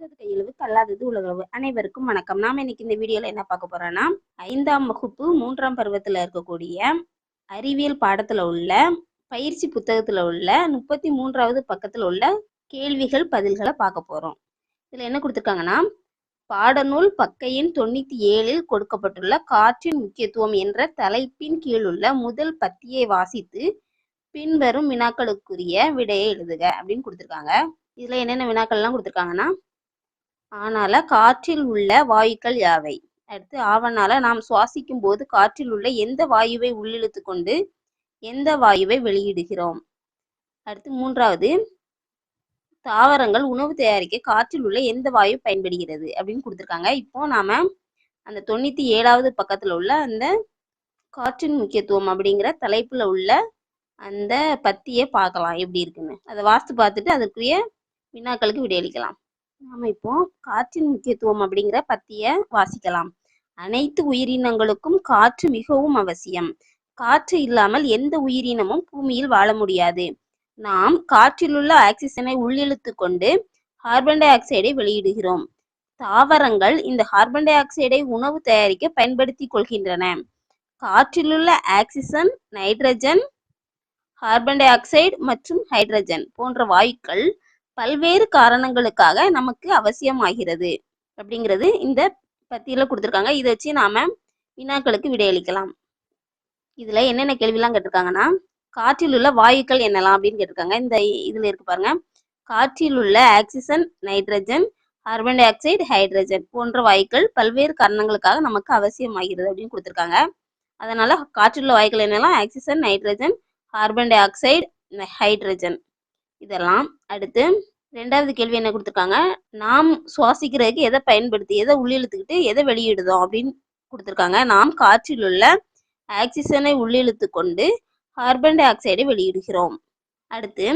கற்றது கையளவு கல்லாதது உலகளவு அனைவருக்கும் வணக்கம். நாம இன்னைக்கு இந்த வீடியோல என்ன பார்க்க போறோம்னா ஐந்தாம் வகுப்பு மூன்றாம் பருவத்துல இருக்கக்கூடிய அறிவியல் பாடத்துல உள்ள பயிற்சி புத்தகத்துல உள்ள முப்பத்தி மூன்றாவது பக்கத்துல உள்ள கேள்விகள் பதில்களை பார்க்க போறோம். இதுல என்ன கொடுத்துருக்காங்கன்னா பாடநூல் பக்கையின் தொண்ணூற்றி தொண்ணூத்தி ஏழில் கொடுக்கப்பட்டுள்ள காற்றின் முக்கியத்துவம் என்ற தலைப்பின் கீழுள்ள முதல் பத்தியை வாசித்து பின்வரும் வினாக்களுக்குரிய விடையை எழுதுக அப்படின்னு கொடுத்துருக்காங்க. இதுல என்னென்ன வினாக்கள்லாம் கொடுத்துருக்காங்கன்னா ஆனால காற்றில் உள்ள வாயுக்கள் யாவை? அடுத்து ஆவனால நாம் சுவாசிக்கும் போது காற்றில் உள்ள எந்த வாயுவை உள்ளிழுத்து கொண்டு எந்த வாயுவை வெளியிடுகிறோம்? அடுத்து மூன்றாவது தாவரங்கள் உணவு தயாரிக்க காற்றில் உள்ள எந்த வாயு பயன்படுகிறது அப்படின்னு கொடுத்துருக்காங்க. இப்போ நாம அந்த தொண்ணூத்தி ஏழாவது பக்கத்துல உள்ள அந்த காற்றின் முக்கியத்துவம் அப்படிங்கிற தலைப்புல உள்ள அந்த பத்தியை பார்க்கலாம். எப்படி இருக்குன்னு. அதை வாஸ்து பார்த்துட்டு அதுக்குரிய வினாக்களுக்கு விடையளிக்கலாம். நாம இப்போ காற்றின் முக்கியத்துவம் அப்படிங்கிற பத்திய வாசிக்கலாம். அனைத்து உயிரினங்களுக்கும் காற்று மிகவும் அவசியம். காற்று இல்லாமல் எந்த உயிரினமும் பூமியில் வாழ முடியாது. நாம் காற்றிலுள்ள ஆக்சிஜனை உள்ளிழுத்து கொண்டு கார்பன் டை ஆக்சைடை வெளியிடுகிறோம். தாவரங்கள் இந்த கார்பன் டை ஆக்சைடை உணவு தயாரிக்க பயன்படுத்திக் கொள்கின்றன. காற்றிலுள்ள oxygen nitrogen carbon dioxide மற்றும் ஹைட்ரஜன் போன்ற வாயுக்கள் பல்வேறு காரணங்களுக்காக நமக்கு அவசியமாகிறது அப்படிங்கிறது இந்த பத்தியில கொடுத்துருக்காங்க. இதை வச்சு நாம வினாக்களுக்கு விடையளிக்கலாம். இதுல என்னென்ன கேள்விலாம் கேட்டிருக்காங்கன்னா காற்றில் உள்ள வாயுக்கள் என்னலாம் அப்படின்னு கேட்டிருக்காங்க. இந்த இதுல இருக்கு பாருங்க. காற்றில் உள்ள oxygen nitrogen carbon dioxide hydrogen போன்ற வாயுக்கள் பல்வேறு காரணங்களுக்காக நமக்கு அவசியமாகிறது அப்படின்னு கொடுத்துருக்காங்க. அதனால காற்றில் உள்ள வாயுக்கள் என்னெல்லாம் oxygen nitrogen carbon dioxide hydrogen. இதெல்லாம் அடுத்து ரெண்டாவது கேள்வி என்ன கொடுத்துருக்காங்க? நாம் சுவாசிக்கிறதுக்கு எதை பயன்படுத்தி எதை உள்ளிழுத்துக்கிட்டு எதை வெளியிடுதோம் அப்படின்னு கொடுத்துருக்காங்க. நாம் காற்றில் உள்ள ஆக்சிஜனை உள்ளிழுத்து கொண்டு கார்பன் டை ஆக்சைடை வெளியிடுகிறோம். அடுத்து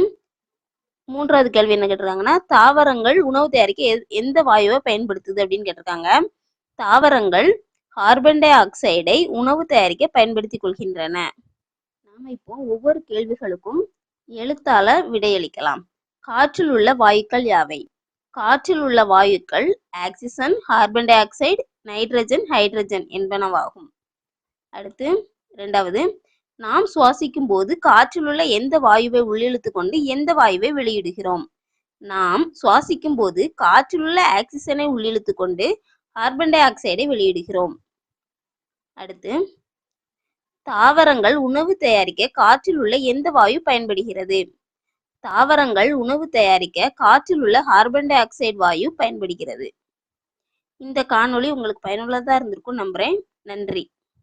மூன்றாவது கேள்வி என்ன கேட்டிருக்காங்கன்னா தாவரங்கள் உணவு தயாரிக்க எந்த வாயுவை பயன்படுத்துது அப்படின்னு கேட்டிருக்காங்க. தாவரங்கள் கார்பன் டை ஆக்சைடை உணவு தயாரிக்க பயன்படுத்திக் கொள்கின்றன. நாம இப்போ ஒவ்வொரு கேள்விகளுக்கும் எழுத்தால விடையளிக்கலாம். காற்றில் உள்ள வாயுக்கள் யாவை? காற்றில் உள்ள வாயுக்கள் oxygen carbon dioxide nitrogen hydrogen என்பனவாகும். அடுத்து இரண்டாவது நாம் சுவாசிக்கும் போது காற்றில் உள்ள எந்த வாயுவை உள்ளிழுத்து கொண்டு எந்த வாயுவை வெளியிடுகிறோம்? நாம் சுவாசிக்கும் போது காற்றில் உள்ள ஆக்சிஜனை உள்ளிழுத்து கொண்டு கார்பன் டை ஆக்சைடை வெளியிடுகிறோம். அடுத்து தாவரங்கள் உணவு தயாரிக்க காற்றில் உள்ள எந்த வாயு பயன்படுகிறது? தாவரங்கள் உணவு தயாரிக்க காற்றில் உள்ள கார்பன் டை ஆக்சைடு வாயு பயன்படுகிறது. இந்த காணொளி உங்களுக்கு பயனுள்ளதா இருந்திருக்கும் நம்புறேன். நன்றி.